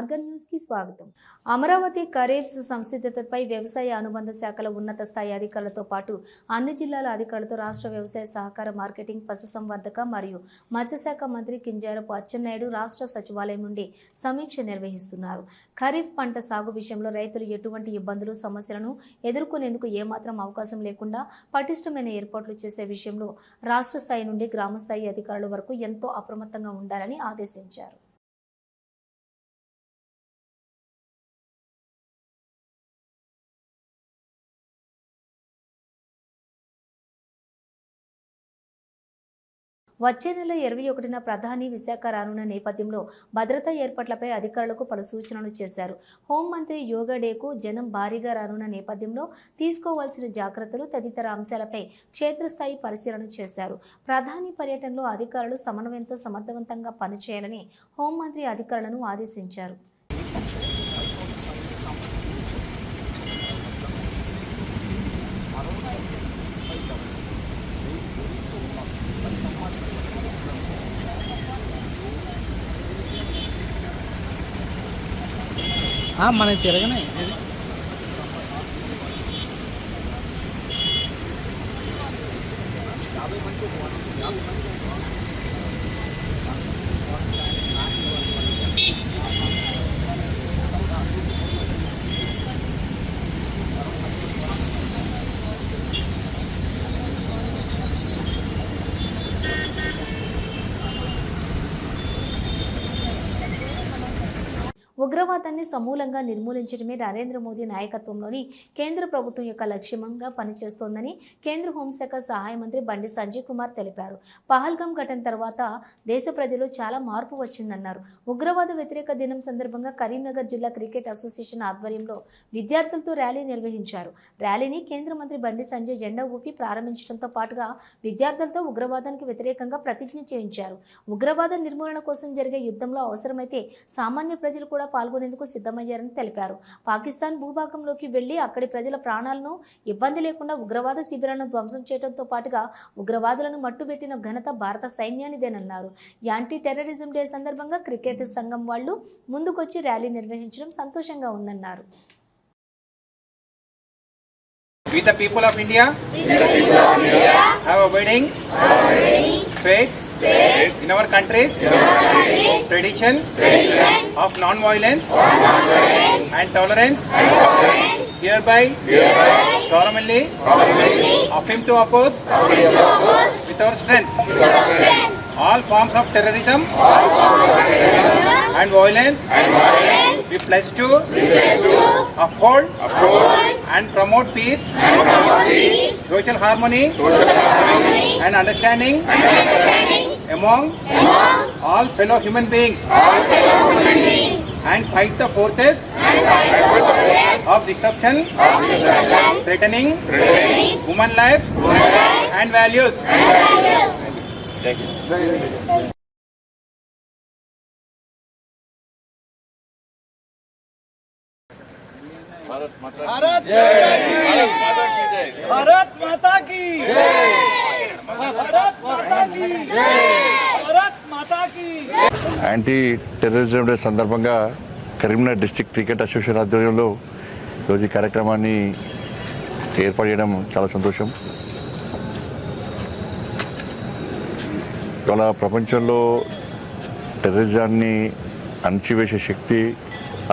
Morgan న్యూస్కి స్వాగతం. అమరావతి ఖరీఫ్ సంసిద్ధతపై వ్యవసాయ అనుబంధ శాఖల ఉన్నత స్థాయి అధికారులతో పాటు అన్ని జిల్లాల అధికారులతో రాష్ట్ర వ్యవసాయ సహకార మార్కెటింగ్ పశుసంవర్ధక మరియు మత్స్యశాఖ మంత్రి కింజారపు అచ్చెన్నాయుడు రాష్ట్ర సచివాలయం నుండి సమీక్ష నిర్వహిస్తున్నారు. ఖరీఫ్ పంట సాగు విషయంలో రైతులు ఎటువంటి ఇబ్బందులు సమస్యలను ఎదుర్కొనేందుకు ఏమాత్రం అవకాశం లేకుండా పటిష్టమైన ఏర్పాట్లు చేసే విషయంలో రాష్ట్ర స్థాయి నుండి గ్రామస్థాయి అధికారుల వరకు ఎంతో అప్రమత్తంగా ఉండాలని ఆదేశించారు. వచ్చే నెల ఇరవై ఒకటిన ప్రధాని విశాఖ రానున్న నేపథ్యంలో భద్రతా ఏర్పాట్లపై అధికారులకు పలు సూచనలు చేశారు. హోంమంత్రి యోగా డేకు జనం భారీగా రానున్న నేపథ్యంలో తీసుకోవాల్సిన జాగ్రత్తలు తదితర అంశాలపై క్షేత్రస్థాయి పరిశీలన చేశారు. ప్రధాని పర్యటనలో అధికారులు సమన్వయంతో సమర్థవంతంగా పనిచేయాలని హోంమంత్రి అధికారులను ఆదేశించారు. ఆ, మనకి తిరగనే. ఉగ్రవాదాన్ని సమూలంగా నిర్మూలించడమే నరేంద్ర మోదీ నాయకత్వంలోని కేంద్ర ప్రభుత్వం యొక్క లక్ష్యంగా పనిచేస్తోందని కేంద్ర హోంశాఖ సహాయ మంత్రి బండి సంజయ్ కుమార్ తెలిపారు. పహల్గాం ఘటన తర్వాత దేశ ప్రజలు చాలా మార్పు వచ్చిందన్నారు. ఉగ్రవాద వ్యతిరేక దినం సందర్భంగా కరీంనగర్ జిల్లా క్రికెట్ అసోసియేషన్ ఆధ్వర్యంలో విద్యార్థులతో ర్యాలీ నిర్వహించారు. ర్యాలీని కేంద్ర మంత్రి బండి సంజయ్ జెండా ఊపి ప్రారంభించడంతో పాటుగా విద్యార్థులతో ఉగ్రవాదానికి వ్యతిరేకంగా ప్రతిజ్ఞ చేయించారు. ఉగ్రవాద నిర్మూలన కోసం జరిగే యుద్ధంలో అవసరమైతే సామాన్య ప్రజలు కూడా పాల్గొనేందుకు సిద్ధమయ్యారని తెలిపారు. పాకిస్తాన్ భూభాగంలోకి వెళ్ళి అక్కడి ప్రజల ప్రాణాలను ఇబ్బంది లేకుండా ఉగ్రవాద శిబిరాలను ధ్వంసం చేయడంతో పాటుగా ఉగ్రవాదులను మట్టుబెట్టిన ఘనత భారత సైన్యానిదేనన్నారు. యాంటీ టెర్రరిజం డే సందర్భంగా క్రికెట్ సంఘం వాళ్ళు ముందుకొచ్చి ర్యాలీ నిర్వహించడం సంతోషంగా ఉందన్నారు. We the people of India, have abiding, faith, faith in our countries, in our countries tradition, tradition. Of non-violence, non and tolerance, and tolerance. Hereby, hereby. Solemnly, solemnly. Affirm to oppose, to oppose. With our strength, with our strength. All forms of terrorism, all forms of terrorism. And violence, and violence. We pledge to, we pledge to uphold, uphold. And promote peace, and promote peace. Social harmony, social harmony. And understanding, and understanding. among, among all fellow human beings, all fellow human beings and fight the forces, and fight the forces of disruption, of disruption threatening, threatening human lives, human lives and values. And values. Thank you. Thank you. Bharat माता की जय भारत माता की जय anti terrorism day సందర్భంగా Karimnagar district cricket association ఆధ్వర్యంలో ఈరోజు ఈ కార్యక్రమాన్ని ఏర్పాటు చేయడం చాలా సంతోషం. ఇవాళ ప్రపంచంలో టెర్రరిజాన్ని అణచివేసే శక్తి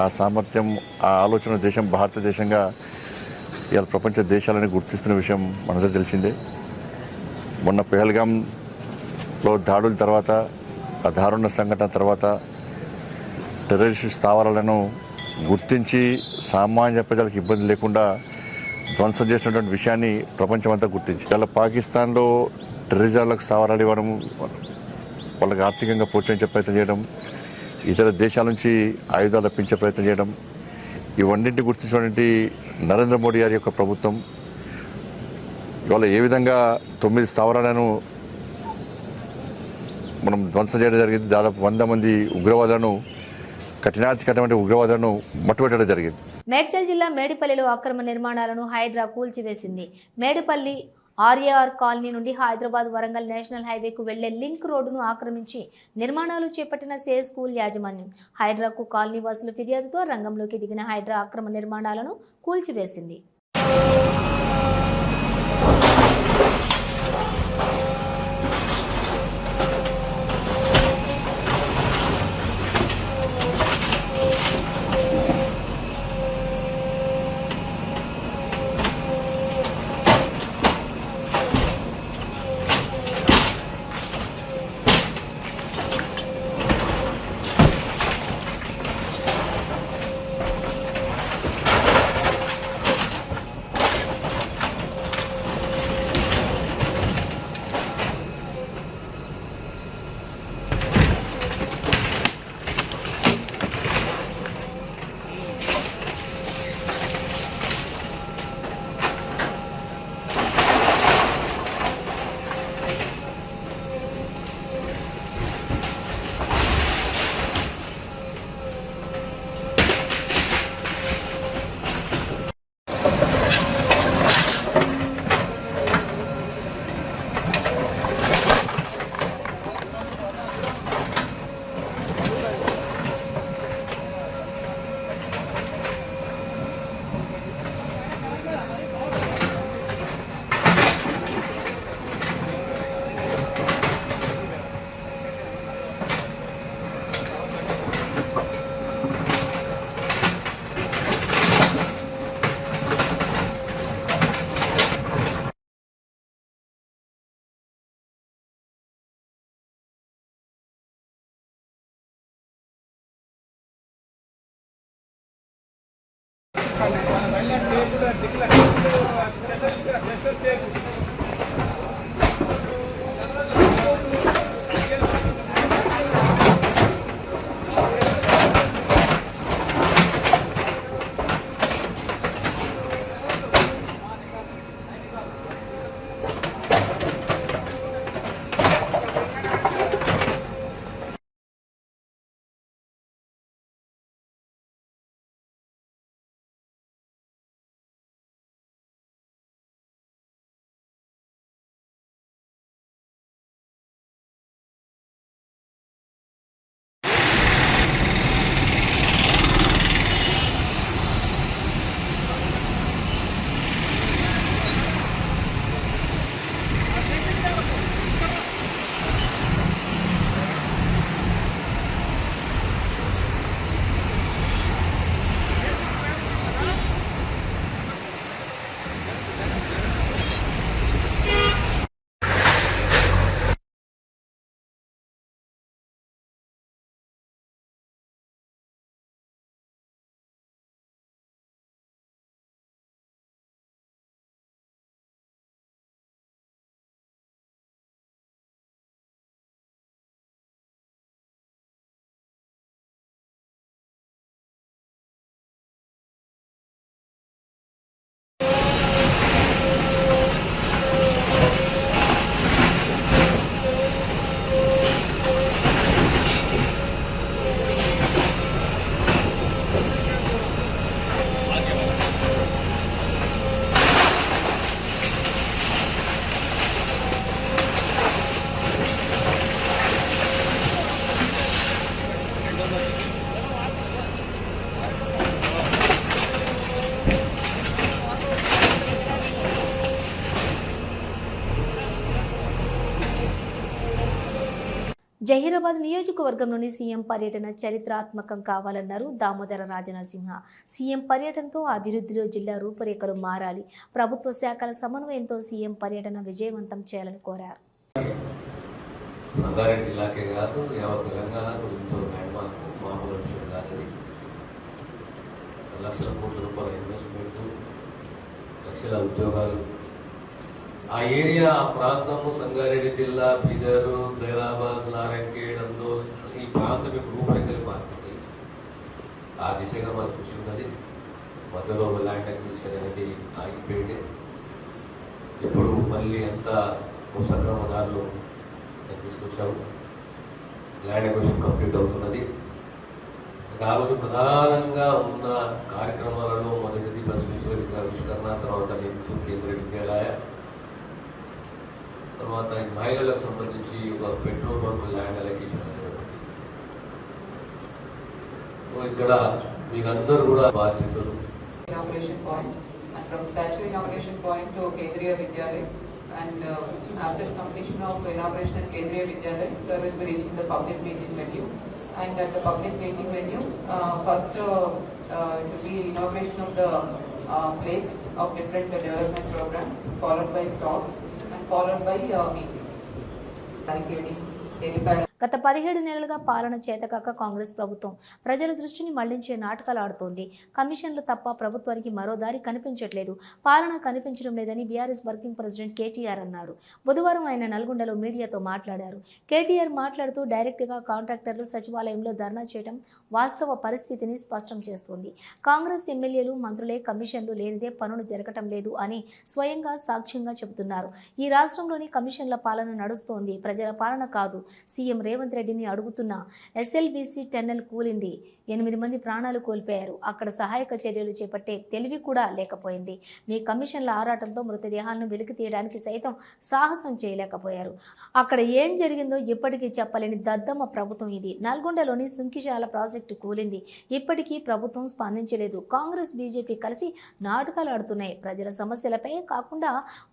ఆ సామర్థ్యం ఆ ఆలోచన దేశం భారతదేశంగా ఇవాళ ప్రపంచ దేశాలని గుర్తిస్తున్న విషయం మనందరూ తెలిసిందే. మొన్న పెహల్గాంలో దాడుల తర్వాత ఆ దారుణ సంఘటన తర్వాత టెర్రరిస్ట్ స్థావరాలను గుర్తించి సామాన్య ప్రజలకు ఇబ్బంది లేకుండా ధ్వంసం చేసినటువంటి విషయాన్ని ప్రపంచమంతా గుర్తించి ఇలా పాకిస్తాన్లో టెర్రరిజాలకు స్థావరాలు ఇవ్వడం వాళ్ళకి ఆర్థికంగా ప్రోత్సహించే ప్రయత్నం చేయడం ఇతర దేశాల నుంచి ఆయుధాలు రప్పించే ప్రయత్నం చేయడం ఇవన్నింటిని గుర్తించినటువంటి నరేంద్ర మోడీ గారి యొక్క ప్రభుత్వం ఇవాళ ఏ విధంగా తొమ్మిది స్థావరాలను మనం ధ్వంసం చేయడం జరిగింది దాదాపు వంద మంది ఉగ్రవాదులను కఠినాధికమైన ఉగ్రవాదులను మట్టుబెట్టడం జరిగింది. మేడ్చల్ జిల్లా మేడిపల్లిలో అక్రమ నిర్మాణాలను హైడ్రా కూల్చివేసింది. మేడిపల్లి ఆర్ఏఆర్ కాలనీ నుండి హైదరాబాద్ వరంగల్ నేషనల్ హైవేకు వెళ్ళే లింక్ రోడ్డును ఆక్రమించి నిర్మాణాలు చేపట్టిన సే స్కూల్ యాజమాన్యం హైడ్రాకు కాలనీ వాసుల ఫిర్యాదుతో రంగంలోకి దిగిన హైడ్రా అక్రమ నిర్మాణాలను కూల్చివేసింది. ప్రెషర్ ప్రెషర్ టేపు జహీరాబాద్ నియోజకవర్గంలోని సీఎం పర్యటన చరిత్రాత్మకం కావాలన్నారు దామోదర రాజనరసింహ. సీఎం పర్యటనతో అభివృద్ధిలో జిల్లా రూపురేఖలు మారాలి. ప్రభుత్వ శాఖల సమన్వయంతో సీఎం పర్యటన విజయవంతం చేయాలని కోరారు. సంగారెడ్డి జిల్లాకే కాదు యావత్ మామూలు విషయం కాదు. లక్షల కోట్ల రూపాయల ఇన్వెస్ట్మెంట్ లక్షల ఉద్యోగాలు ఆ ఏరియా ఆ ప్రాంతము సంగారెడ్డి జిల్లా బీదరు జైరాబాద్ నారాయణఖేడ్ అందోల్ ఈ ప్రాంతం యొక్క రూపురేఖలు మారుతుంది ఆ దిశగా మన కృషి ఉన్నది. మధ్యలో ల్యాండ్ అక్విజిషన్ అనేది ఆగిపోయింది. ఇప్పుడు మళ్ళీ అంతా సక్రమ దారిలో తీసుకొచ్చాము. ల్యాండ్ అక్విజిషన్ కంప్లీట్ అవుతున్నది. కాబట్టి ప్రధానంగా ఉన్న కార్యక్రమాలలో మొదటిది బస్ విశ్వవిద్యాలయ ఆవిష్కరణ తర్వాత నిమ్స్ కేంద్ర విద్యాలయ తర్వాత ఈ మహిళలకు సంబంధించి ఒక పెట్రోల్ పంప్ ల్యాండ్ అలొకేషన్ అనేది ఒకటి. సో ఇక్కడ మీకు అందరూ కూడా బాధ్యతలు inauguration point and from statue inauguration point to Kendriya Vidyalaya and uh, after completion of inauguration at Kendriya Vidyalaya, sir will be reaching the public meeting venue and at the public meeting venue, uh, first uh, uh, it will be inauguration of the uh, plaques followed by uh, PT. Any helipad గత పదిహేడు నెలలుగా పాలన చేతకాక కాంగ్రెస్ ప్రభుత్వం ప్రజల దృష్టిని మళ్ళించే నాటకాలు ఆడుతోంది. కమిషన్లు తప్ప ప్రభుత్వానికి మరో దారి కనిపించట్లేదు. పాలన కనిపించడం లేదని బీఆర్ఎస్ వర్కింగ్ ప్రెసిడెంట్ కేటీఆర్ అన్నారు. బుధవారం ఆయన నల్గొండలో మీడియాతో మాట్లాడారు. కేటీఆర్ మాట్లాడుతూ డైరెక్ట్గా కాంట్రాక్టర్లు సచివాలయంలో ధర్నా చేయడం వాస్తవ పరిస్థితిని స్పష్టం చేస్తోంది. కాంగ్రెస్ ఎమ్మెల్యేలు మంత్రులే కమిషన్లు లేనిదే పనులు జరగటం లేదు అని స్వయంగా సాక్ష్యంగా చెబుతున్నారు. ఈ రాష్ట్రంలోని కమిషన్ల పాలన నడుస్తోంది. ప్రజల పాలన కాదు. సీఎం రేవంత్ రెడ్డిని అడుగుతున్న ఎస్ఎల్బీసీ టెన్నెల్ కూలింది. ఎనిమిది మంది ప్రాణాలు కోల్పోయారు. అక్కడ సహాయక చర్యలు చేపట్టే తెలివి కూడా లేకపోయింది. మీ కమిషన్ల ఆరాటంతో మృతదేహాలను వెలికి తీయడానికి సైతం సాహసం చేయలేకపోయారు. అక్కడ ఏం జరిగిందో ఇప్పటికీ చెప్పలేని దద్దమ్మ ప్రభుత్వం ఇది. నల్గొండలోని సుంకిశాల ప్రాజెక్టు కూలింది. ఇప్పటికీ ప్రభుత్వం స్పందించలేదు. కాంగ్రెస్ బీజేపీ కలిసి నాటకాలు ఆడుతున్నాయి. ప్రజల సమస్యలపై కాకుండా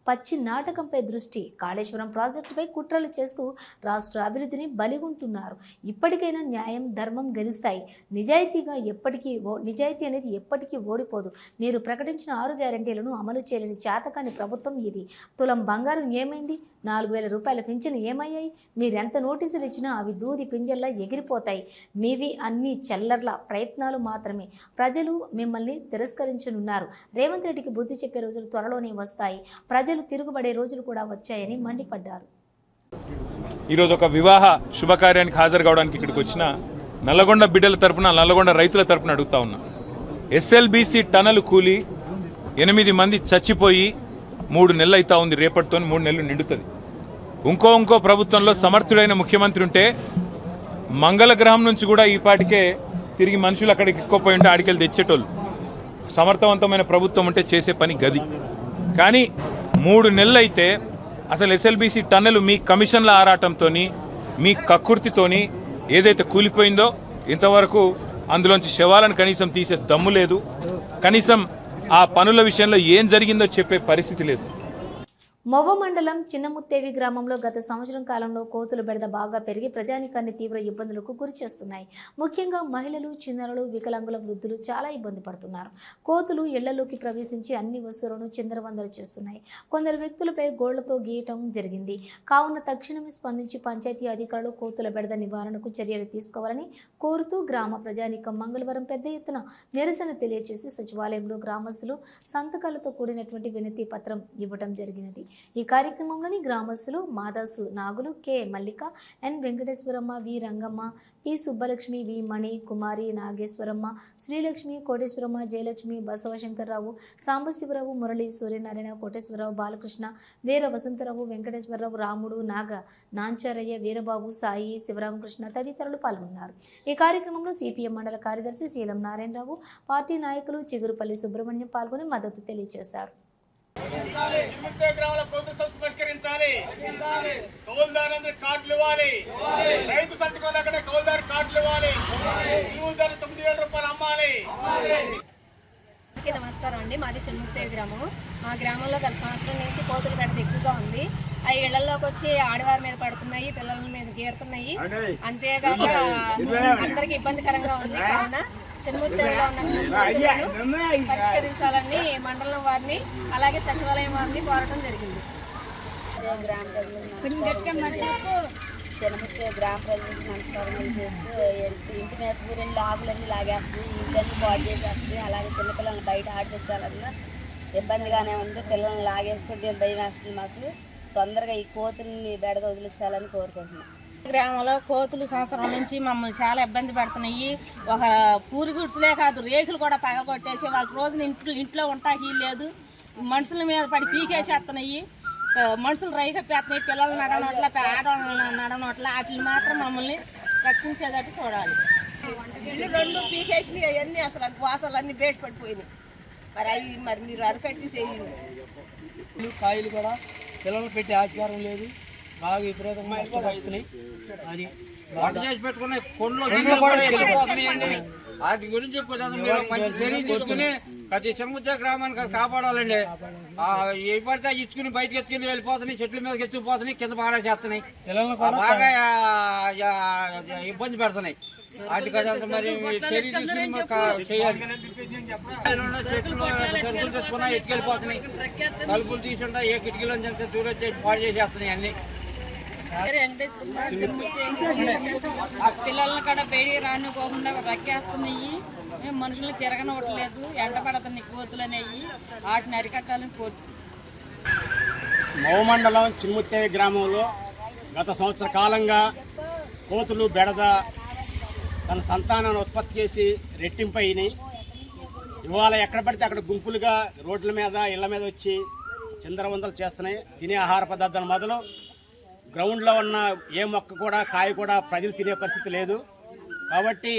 పచ్చి నాటకంపై దృష్టి కాళేశ్వరం ప్రాజెక్టుపై కుట్రలు చేస్తూ రాష్ట్ర అభివృద్ధిని బలిగుంటున్నారు. ఇప్పటికైనా న్యాయం ధర్మం గెలుస్తాయి. నిజాయితీగా ఎప్పటికీ ఓ నిజాయితీ అనేది ఎప్పటికీ ఓడిపోదు. మీరు ప్రకటించిన ఆరు గ్యారంటీలను అమలు చేయలేని చేతకాని ప్రభుత్వం ఇది. తులం బంగారం ఏమైంది? నాలుగు వేల రూపాయల పింఛను ఏమయ్యాయి? మీరు ఎంత నోటీసులు ఇచ్చినా అవి దూది పింజల్లా ఎగిరిపోతాయి. మీవి అన్ని చెల్లర్ల ప్రయత్నాలు మాత్రమే. ప్రజలు మిమ్మల్ని తిరస్కరించనున్నారు. రేవంత్ రెడ్డికి బుద్ధి చెప్పే రోజులు త్వరలోనే వస్తాయి. ప్రజలు తిరుగుబడే రోజులు కూడా వచ్చాయని మండిపడ్డారు. ఈరోజు ఒక వివాహ శుభకార్యానికి హాజరు కావడానికి ఇక్కడికి వచ్చిన నల్లగొండ బిడ్డల తరపున నల్లగొండ రైతుల తరపున అడుగుతా ఉన్నా. ఎస్ఎల్బీసీ టనల్ కూలి ఎనిమిది మంది చచ్చిపోయి మూడు నెలలు అవుతా ఉంది రేపటితో మూడు నెలలు నిండుతుంది. ఇంకో ఇంకో ప్రభుత్వంలో సమర్థుడైన ముఖ్యమంత్రి ఉంటే మంగళ గ్రహం నుంచి కూడా ఈ పాటికే తిరిగి మనుషులు అక్కడికి ఎక్కువపోయి ఉంటే ఆడికెళ్ళి తెచ్చేటోళ్ళు. సమర్థవంతమైన ప్రభుత్వం ఉంటే చేసే పని గది. కానీ మూడు నెలలు అయితే అసలు ఎస్ఎల్బీసీ టన్నెల్ మీ కమిషన్ల ఆరాటంతో మీ కక్కుర్తితోని ఏదైతే కూలిపోయిందో ఇంతవరకు అందులోంచి శవాలను కనీసం తీసే దమ్ము లేదు. కనీసం ఆ పనుల విషయంలో ఏం జరిగిందో చెప్పే పరిస్థితి లేదు. మొవ్వ మండలం చిన్నముత్తేవి గ్రామంలో గత సంవత్సరం కాలంలో కోతుల బెడద బాగా పెరిగి ప్రజానికాన్ని తీవ్ర ఇబ్బందులకు గురి చేస్తున్నాయి ముఖ్యంగా మహిళలు చిన్నారులు వికలాంగుల వృద్ధులు చాలా ఇబ్బంది పడుతున్నారు. కోతులు ఇళ్ళలోకి ప్రవేశించి అన్ని వస్తువులను చిందరవందర చేస్తున్నాయి. కొందరు వ్యక్తులపై గోళ్ళతో గీయటం జరిగింది. కావున తక్షణమే స్పందించి పంచాయతీ అధికారులు కోతుల బెడద నివారణకు చర్యలు తీసుకోవాలని కోరుతూ గ్రామ ప్రజానికం మంగళవారం పెద్ద ఎత్తున నిరసన తెలియజేసి సచివాలయంలో గ్రామస్తులు సంతకాలతో కూడినటువంటి వినతి పత్రం ఇవ్వటం జరిగినది. ఈ కార్యక్రమంలోని గ్రామస్తులు Madasu Nagulu K. Mallika N. Venkateswaramma V. Rangamma P. Subbalakshmi V. Mani Kumari Nageswaramma Srilakshmi Koteswaramma Jayalakshmi Basavashankar Rao Sambasiva Rao Murali Suryanarayana Koteswara Rao Balakrishna Veera Vasantha Rao Venkateswara Rao Ramudu Naga Nancharaiah Veerababu Sai Sivaramakrishna తదితరులు పాల్గొన్నారు. ఈ కార్యక్రమంలో CPM మండల కార్యదర్శి శీలం Narayana Rao party నాయకులు చిగురుపల్లి సుబ్రహ్మణ్యం పాల్గొని మద్దతు తెలియజేశారు. చిమ్మితే గ్రామాల కోత సంస్థ పరిష్కరించాలి. కౌలుదారు కార్డులు ఇవ్వాలి. రైతు సంతకం లేకుండా కౌలుదారు కార్డులు ఇవ్వాలి. తొమ్మిది వేల రూపాయలు అమ్మాలి. నమస్కారం అండి. మాది చిన్ముత్తేవి గ్రామం. మా గ్రామంలో గత సంవత్సరం నుంచి కోతులు పెడత ఎక్కువగా ఉంది. అవి ఇళ్ళలోకి వచ్చి ఆడవారి మీద పడుతున్నాయి పిల్లల మీద గీరుతున్నాయి. అంతేగాక అందరికి ఇబ్బందికరంగా ఉంది కావున ఉన్న పరిష్కరించాలని మండలం వారిని అలాగే సచివాలయం వారిని కోరటం జరిగింది. శనముచ్చే గ్రామ ప్రజలకు నమస్కారం చేస్తూ ఇంటి మీద రెండు ఆకులన్నీ లాగేస్తుంది ఇంట్లన్నీ బాగు చేసేస్తుంది అలాగే చిన్నపిల్లల్ని బయట ఆడిపించాలన్నా ఇబ్బందిగానే ఉంది. పిల్లల్ని లాగేస్తుంటే భయం వేస్తుంది మాకు. తొందరగా ఈ కోతుల్ని బెడద వదిలించాలని కోరుకుంటున్నాం. గ్రామంలో కోతులు సంవత్సరం నుంచి మమ్మల్ని చాలా ఇబ్బంది పెడుతున్నాయి. ఒక పూరి గుడ్సులే కాదు రేకులు కూడా పగలగొట్టేసి వాళ్ళకి రోజున ఇంట్లో ఇంట్లో ఉంటాకి లేదు. మనుషుల మీద పడి పీకేసేస్తున్నాయి. మనుషులు మనుషులు రైకప్పేస్తున్నాయి పిల్లలు నడనట్ల ఆడవాళ్ళ నడనట్ల. వాటిని మాత్రం మమ్మల్ని రక్షించేటట్టు చూడాలి. ఇల్లు రెండు పీకేసినాయి అవన్నీ అసలు వాసలు అన్నీ బయట పడిపోయినాయి. మరి అవి మరి మీరు అరకట్టి చేయండి. కాయలు కూడా పిల్లలు పెట్టే ఆచారం లేదు. బాగా విపరీతంగా అది వంట చేసి పెట్టుకునే కొండలో కూడా. వెళ్ళిపోతున్నాయండి వాటి గురించి కొంచెం మీరు మంచి చర్య తీసుకుని ప్రతి సముద్ర గ్రామానికి కాపాడాలండి. ఆ, ఏ పడితే ఇచ్చుకుని బయటకు ఎత్తుకుని వెళ్ళిపోతున్నాయి చెట్ల మీదకి ఎత్తుకుపోతున్నాయి కింద బాగా చేస్తున్నాయి బాగా ఇబ్బంది పెడుతున్నాయి. వాటికి అదంతా మరి చర్య తీసుకుని చేయాలి. చెట్లు సరుకులు తెచ్చుకున్నా ఎత్తుకెళ్ళిపోతున్నాయి. తలుపులు తీసుంటా ఏ కిటికీలో దూరం చేసి పాడు చేసేస్తున్నాయి అన్ని. పిల్లల్ని కూడా పేడి రానుకోకుండా రక్కేస్తున్నాయి. మనుషులు తిరగనవ్వట్లేదు ఎండ పడుతున్నాయి కోతులు అనేవి వాటిని అరికట్టాలని కోరు. మౌమండలం చిన్ముత్తేవి గ్రామంలో గత సంవత్సర కాలంగా కోతులు బెడద తన సంతానాన్ని ఉత్పత్తి చేసి రెట్టింపు అయినాయి. ఇవాళ ఎక్కడ పడితే అక్కడ గుంపులుగా రోడ్ల మీద ఇళ్ళ మీద వచ్చి చిందరవందలు చేస్తున్నాయి. తినే ఆహార పదార్థాలు మొదలు గ్రౌండ్లో ఉన్న ఏ మొక్క కూడా కాయ కూడా ప్రజలు తినే పరిస్థితి లేదు. కాబట్టి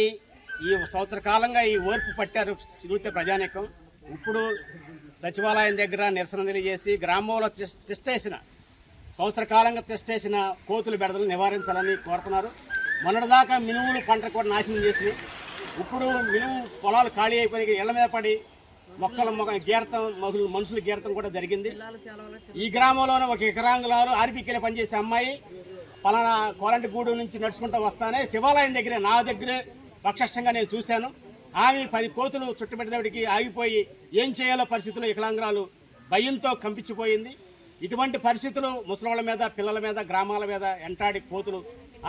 ఈ సంవత్సర కాలంగా ఈ ఓర్పు పట్టారు సిగుతే ప్రజానీకం. ఇప్పుడు సచివాలయం దగ్గర నిరసన తెలియజేసి గ్రామంలో తిష్టేసిన సంవత్సర కాలంగా తిష్టేసిన కోతులు బెడదలు నివారించాలని కోరుతున్నారు. మొన్నటిదాకా మినుములు పంట కూడా నాశనం చేసినాయి. ఇప్పుడు మినుము పొలాలు ఖాళీ అయిపోయి ఇళ్ళ మీద పడి మొక్కల మొక్క గీరతం మగులు మనుషుల గీరతం కూడా జరిగింది. ఈ గ్రామంలోనే ఒక ఎకరాంగులారు ఆర్బీకేలో పనిచేసే అమ్మాయి పలానా కోలంటిగూడు నుంచి నడుచుకుంటూ వస్తానే శివాలయం దగ్గరే నా దగ్గరే ప్రత్యక్షంగా నేను చూశాను. ఆమె పది కోతులు చుట్టుపెట్టినప్పటికి ఆగిపోయి ఏం చేయాలో పరిస్థితులు వికలాంగురాలు భయంతో కంపించిపోయింది. ఇటువంటి పరిస్థితులు ముసలోళ్ళ మీద పిల్లల మీద గ్రామాల మీద ఎంటాడి కోతులు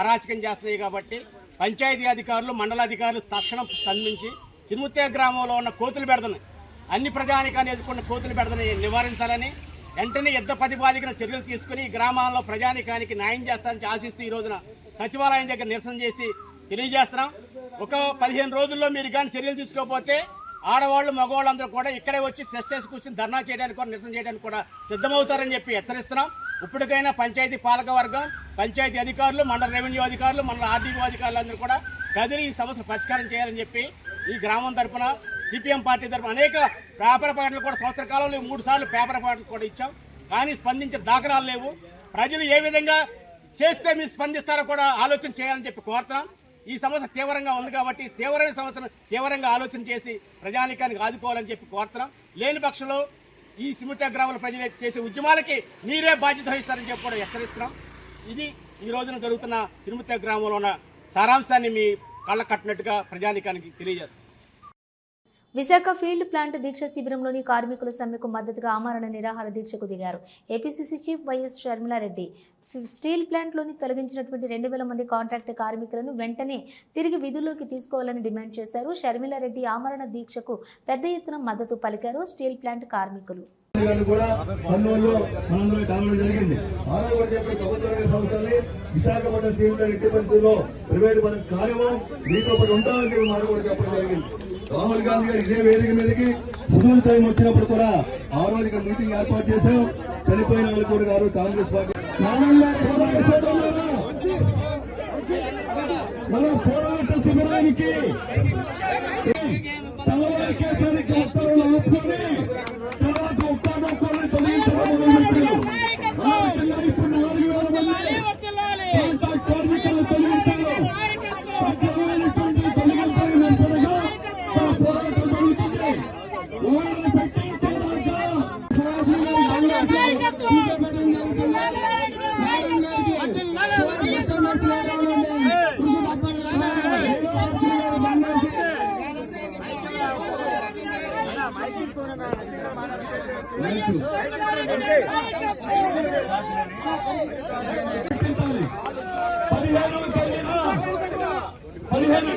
అరాచకం చేస్తున్నాయి కాబట్టి పంచాయతీ అధికారులు మండలాధికారులు తక్షణం స్పందించి చిన్ముత్య గ్రామంలో ఉన్న కోతులు పెడుతున్నాయి. అన్ని ప్రజానికాన్ని ఎదుర్కొన్న కోతులు పెడదని నివారించాలని వెంటనే యుద్ధ ప్రతిపాదికన చర్యలు తీసుకుని గ్రామాల్లో ప్రజానికానికి న్యాయం చేస్తారని ఆశిస్తూ ఈ రోజున సచివాలయం దగ్గర నిరసన చేసి తెలియజేస్తున్నాం. ఒక పదిహేను రోజుల్లో మీరు కానీ చర్యలు తీసుకోకపోతే ఆడవాళ్ళు మగవాళ్ళందరూ కూడా ఇక్కడే వచ్చి టెస్ట్ చేసి కూర్చొని ధర్నా చేయడానికి కూడా నిరసన చేయడానికి కూడా సిద్ధమవుతారని చెప్పి హెచ్చరిస్తున్నాం. ఇప్పటికైనా పంచాయతీ పాలక వర్గం పంచాయతీ అధికారులు మండల రెవెన్యూ అధికారులు మండల ఆర్డీఓ అధికారులు అందరూ కూడా కదిలి ఈ సమస్య పరిష్కారం చేయాలని చెప్పి ఈ గ్రామం తరపున సిపిఎం పార్టీ తరఫున అనేక పేపర్ పాటలు కూడా సంవత్సర కాలంలో మూడు సార్లు పేపర్ పాటలు కూడా ఇచ్చాం. కానీ స్పందించే దాఖలాలు లేవు. ప్రజలు ఏ విధంగా చేస్తే మీరు స్పందిస్తారో కూడా ఆలోచన చేయాలని చెప్పి కోరుతున్నాం. ఈ సమస్య తీవ్రంగా ఉంది కాబట్టి తీవ్రమైన సమస్యను తీవ్రంగా ఆలోచన చేసి ప్రజానికానికి ఆదుకోవాలని చెప్పి కోరుతున్నాం. లేని పక్షంలో ఈ సిమిత గ్రామాల ప్రజలు చేసే ఉద్యమాలకి మీరే బాధ్యత వహిస్తారని చెప్పి కూడా హెచ్చరిస్తున్నాం. ఇది ఈ రోజున జరుగుతున్న చిరుమిత గ్రామంలో ఉన్న సారాంశాన్ని మీ కళ్ళ కట్టినట్టుగా ప్రజానికానికి తెలియజేస్తాం విశాఖ ఫీల్డ్ ప్లాంట్ దీక్ష శిబిరంలోని కార్మికుల సమ్మెకు మద్దతుగా ఆమరణ నిరాహార దీక్షకు దిగారు. APCC chief YS Sharmila Reddy steel ప్లాంట్లోని తొలగించినటువంటి రెండు వేల మంది కాంట్రాక్ట్ కార్మికులను వెంటనే తిరిగి విధుల్లోకి తీసుకోవాలని డిమాండ్ చేశారు. షర్మిలారెడ్డి ఆమరణ దీక్షకు పెద్ద ఎత్తున మద్దతు పలికారు స్టీల్ ప్లాంట్ కార్మికులు. విశాఖపట్నం స్టీల్ ప్లాంట్ ఎట్టి పరిస్థితుల్లో ప్రైవేట్ పని కార్యమో మీతో పాటు ఉంటామని చెప్పి మాట కూడా చెప్పడం జరిగింది. రాహుల్ గాంధీ గారు ఇదే వేదిక మీదకి హుజూర్ టైం వచ్చినప్పుడు కూడా ఆ రోజు ఇక్కడ మీటింగ్ ఏర్పాటు చేశాం. చనిపోయిన వాళ్ళు కూడా గారు కాంగ్రెస్ పార్టీ పోరాట సోదరులారా, మన పోరాట శిబిరానికి తలవారి పదిహేను పదిహేను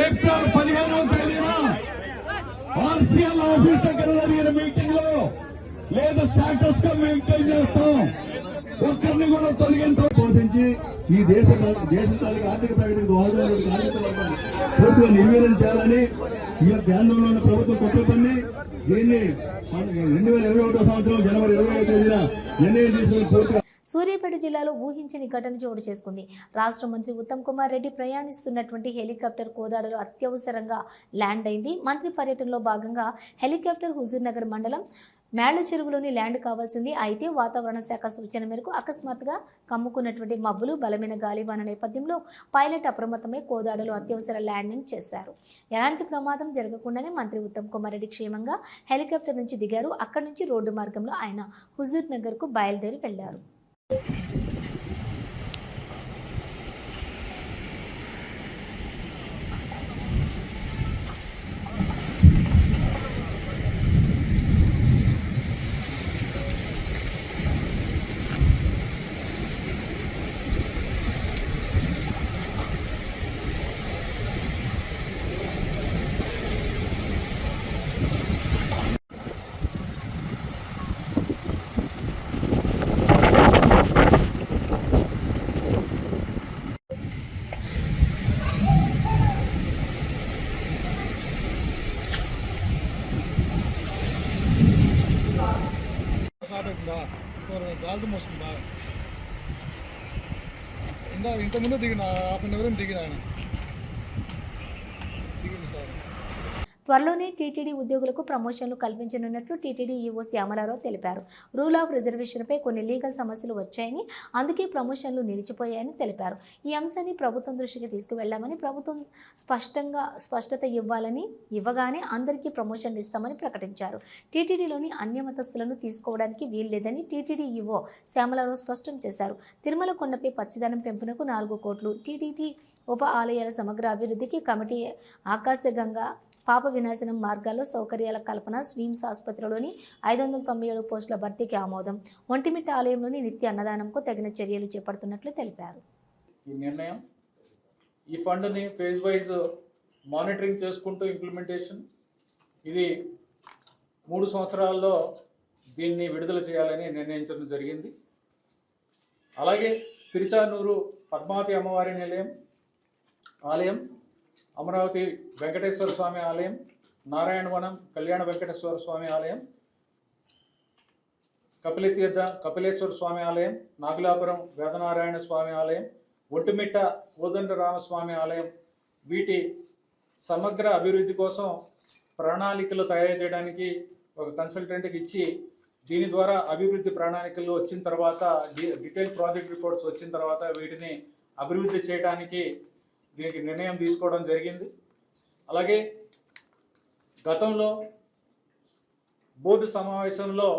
ఏప్రిల్ పదిహేనవ తేదీన ఆర్సీఎల్ ఆఫీస్ దగ్గర జరిగిన మీటింగ్లో లేదా స్టాటస్గా మెయింటైన్ చేస్తాం. ఒక్కరిని కూడా తొలగించ పోషించి ఈ దేశ దేశ తాలూకు ఆర్థిక ప్రగతికి దోహదపడే కార్మిక పూర్తిగా నిర్వీర్యం చేయాలని ఈ కేంద్రంలో ఉన్న ప్రభుత్వం కుట్ర పని దీన్ని రెండు వేల ఇరవై ఒకటో సంవత్సరం జనవరి ఇరవై ఐదో తేదీన నిర్ణయం తీసుకుని పూర్తిగా సూర్యాపేట జిల్లాలో ఊహించని ఘటన చోటు చేసుకుంది. రాష్ట్ర మంత్రి ఉత్తమ్ కుమార్ రెడ్డి ప్రయాణిస్తున్నటువంటి హెలికాప్టర్ కోదాడలో అత్యవసరంగా ల్యాండ్ అయింది. మంత్రి పర్యటనలో భాగంగా హెలికాప్టర్ హుజూర్నగర్ మండలం మేళ్ళ చెరువులోని ల్యాండ్ కావాల్సింది. అయితే వాతావరణ శాఖ సూచన మేరకు అకస్మాత్తుగా కమ్ముకున్నటువంటి మబ్బులు బలమైన గాలివాన నేపథ్యంలో పైలట్ అప్రమత్తమై కోదాడలో అత్యవసర ల్యాండింగ్ చేశారు. ఎలాంటి ప్రమాదం జరగకుండానే మంత్రి ఉత్తమ్ కుమార్ రెడ్డి క్షేమంగా హెలికాప్టర్ నుంచి దిగారు. అక్కడి నుంచి రోడ్డు మార్గంలో ఆయన హుజూర్ నగర్కు బయలుదేరి వెళ్ళారు స్టార్ట్ అవుతుందా గాలిదం వస్తుందా ఇందా ఇంతకుముందు దిగిన హాఫ్ అన్ అవర్ దిగిన ఆయన దిగింది సార్ త్వరలోనే టీటీడీ ఉద్యోగులకు ప్రమోషన్లు కల్పించనున్నట్లు టీటీడీ ఈవో శ్యామలారావు తెలిపారు. రూల్ ఆఫ్ రిజర్వేషన్పై కొన్ని లీగల్ సమస్యలు వచ్చాయని అందుకే ప్రమోషన్లు నిలిచిపోయాయని తెలిపారు. ఈ అంశాన్ని ప్రభుత్వం దృష్టికి తీసుకువెళ్ళామని ప్రభుత్వం స్పష్టంగా స్పష్టత ఇవ్వాలని ఇవ్వగానే అందరికీ ప్రమోషన్లు ఇస్తామని ప్రకటించారు. టీటీడీలోని అన్యమతస్తులను తీసుకోవడానికి వీల్లేదని టీటీడీ ఈవో శ్యామలారావు స్పష్టం చేశారు. తిరుమల కొండపై పచ్చిదనం పెంపునకు నాలుగు కోట్లు టీటీడీ ఉప ఆలయాల సమగ్ర అభివృద్ధికి కమిటీ ఆకాశగంగా పాప వినాశనం మార్గాల్లో సౌకర్యాల కల్పన స్వీమ్స్ ఆసుపత్రిలోని ఐదు వందల తొంభై ఏడు పోస్టుల భర్తీకి ఆమోదం. ఒంటిమిట్ట ఆలయంలోని నిత్య అన్నదానంకు తగిన చర్యలు చేపడుతున్నట్లు తెలిపారు. ఈ నిర్ణయం ఈ ఫండ్ని ఫేజ్ వైజ్ మానిటరింగ్ చేసుకుంటూ ఇంప్లిమెంటేషన్ ఇది మూడు సంవత్సరాల్లో దీన్ని విడుదల చేయాలని నిర్ణయించడం జరిగింది. అలాగే తిరుచానూరు పద్మావతి అమ్మవారి నిలయం ఆలయం అమరావతి వెంకటేశ్వర స్వామి ఆలయం నారాయణవనం కళ్యాణ వెంకటేశ్వర స్వామి ఆలయం కపిలతీర్థ కపిలేశ్వర స్వామి ఆలయం నాగులాపురం వేదనారాయణ స్వామి ఆలయం ఒంటిమిట్ట కోదండరామస్వామి ఆలయం వీటి సమగ్ర అభివృద్ధి కోసం ప్రణాళికలు తయారు చేయడానికి ఒక కన్సల్టెంట్కి ఇచ్చి దీని ద్వారా అభివృద్ధి ప్రణాళికలు వచ్చిన తర్వాత డి- డీటెయిల్ ప్రాజెక్ట్ రిపోర్ట్స్ వచ్చిన తర్వాత వీటిని అభివృద్ధి చేయడానికి దీనికి నిర్ణయం తీసుకోవడం జరిగింది. అలాగే గతంలో బోర్డు సమావేశంలో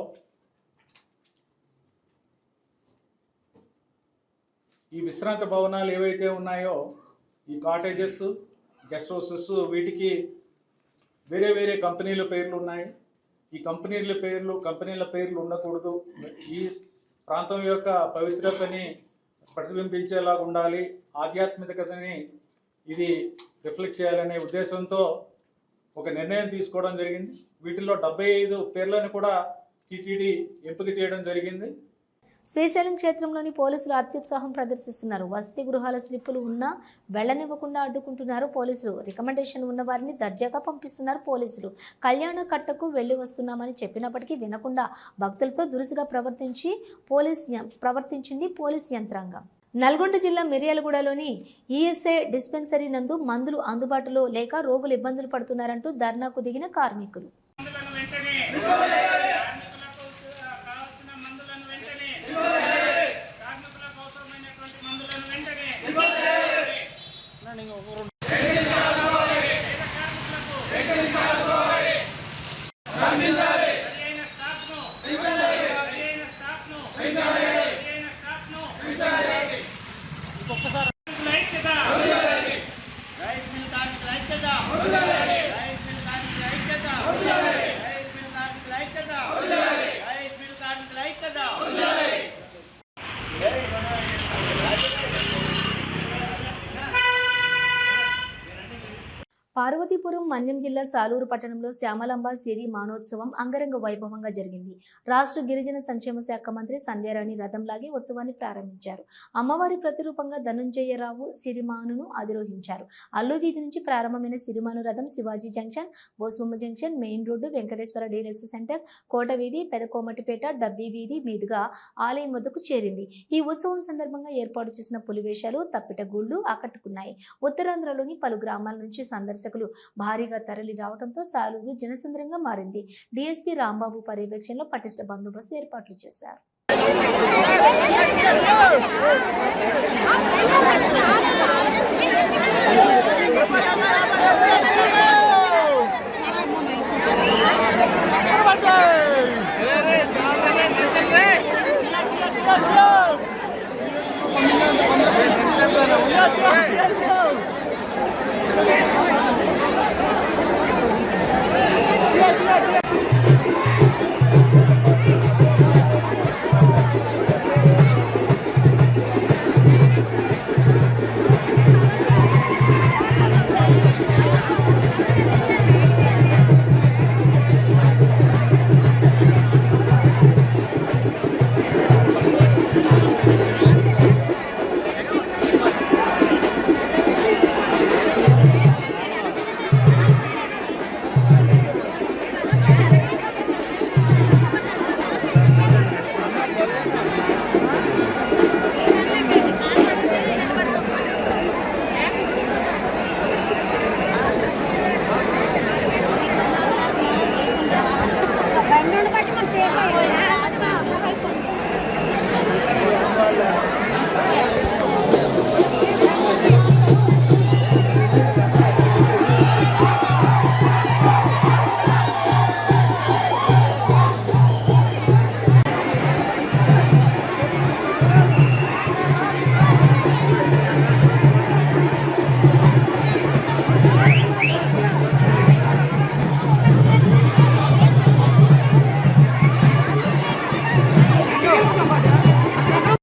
ఈ విశ్రాంత భవనాలు ఏవైతే ఉన్నాయో ఈ కాటేజెస్ గెస్ట్ హౌసెస్ వీటికి వేరే వేరే కంపెనీల పేర్లు ఉన్నాయి. ఈ కంపెనీల పేర్లు కంపెనీల పేర్లు ఉండకూడదు. ఈ ప్రాంతం యొక్క పవిత్రతని ప్రతిబింబించేలాగా ఉండాలి. ఆధ్యాత్మికతని ఇది రిఫ్లెక్ట్ చేయాలనే ఉద్దేశంతో ఒక నిర్ణయం తీసుకోవడం జరిగింది. వీటిలో డెబ్బై ఐదు పేర్లను కూడా టీటీడీ ఎంపిక చేయడం జరిగింది. శ్రీశైలం క్షేత్రంలోని పోలీసులు అత్యుత్సాహం ప్రదర్శిస్తున్నారు. వసతి గృహాల స్లిప్పులు ఉన్నా వెళ్ళనివ్వకుండా అడ్డుకుంటున్నారు పోలీసులు. రికమెండేషన్ ఉన్న వారిని దర్జాగా పంపిస్తున్నారు పోలీసులు. కళ్యాణ కట్టకు వెళ్ళి వస్తున్నామని చెప్పినప్పటికీ వినకుండా భక్తులతో దురుసుగా ప్రవర్తించి పోలీస్ యం- ప్రవర్తించింది పోలీస్ యంత్రాంగం. నల్గొండ జిల్లా మిర్యాలగూడలోని ఈఎస్ఐ డిస్పెన్సరీ నందు మందులు అందుబాటులో లేక రోగులు ఇబ్బందులు పడుతున్నారంటూ ధర్నాకు దిగిన కార్మికులు. పార్వతీపురం మన్యం జిల్లా సాలూరు పట్టణంలో శ్యామలాంబ సిరి మానోత్సవం అంగరంగ వైభవంగా జరిగింది. రాష్ట్ర గిరిజన సంక్షేమ శాఖ మంత్రి సంధ్యారాణి రథం లాగి ఉత్సవాన్ని ప్రారంభించారు. అమ్మవారి ప్రతిరూపంగా ధనుంజయరావు సిరిమానును అధిరోహించారు. అల్లు వీధి నుంచి ప్రారంభమైన సిరిమాను రథం Shivaji junction Bosumma junction main road Venkateswara deluxe centre కోట వీధి పెదకోమటిపేట డబ్బీ వీధి మీదుగా ఆలయం వద్దకు చేరింది. ఈ ఉత్సవం సందర్భంగా ఏర్పాటు చేసిన పులివేషాలు తప్పిట గుళ్ళు ఆకట్టుకున్నాయి. ఉత్తరాంధ్రలోని పలు గ్రామాల నుంచి సందర్శకులు కార్మికులు భారీగా తరలి రావడంతో సాలూరు జనసంద్రంగా మారింది డిఎస్పీ రాంబాబు పర్యవేక్షణలో పటిష్ట బందోబస్తు ఏర్పాట్లు చేశారు Yeah, yeah. vai, vai, vai.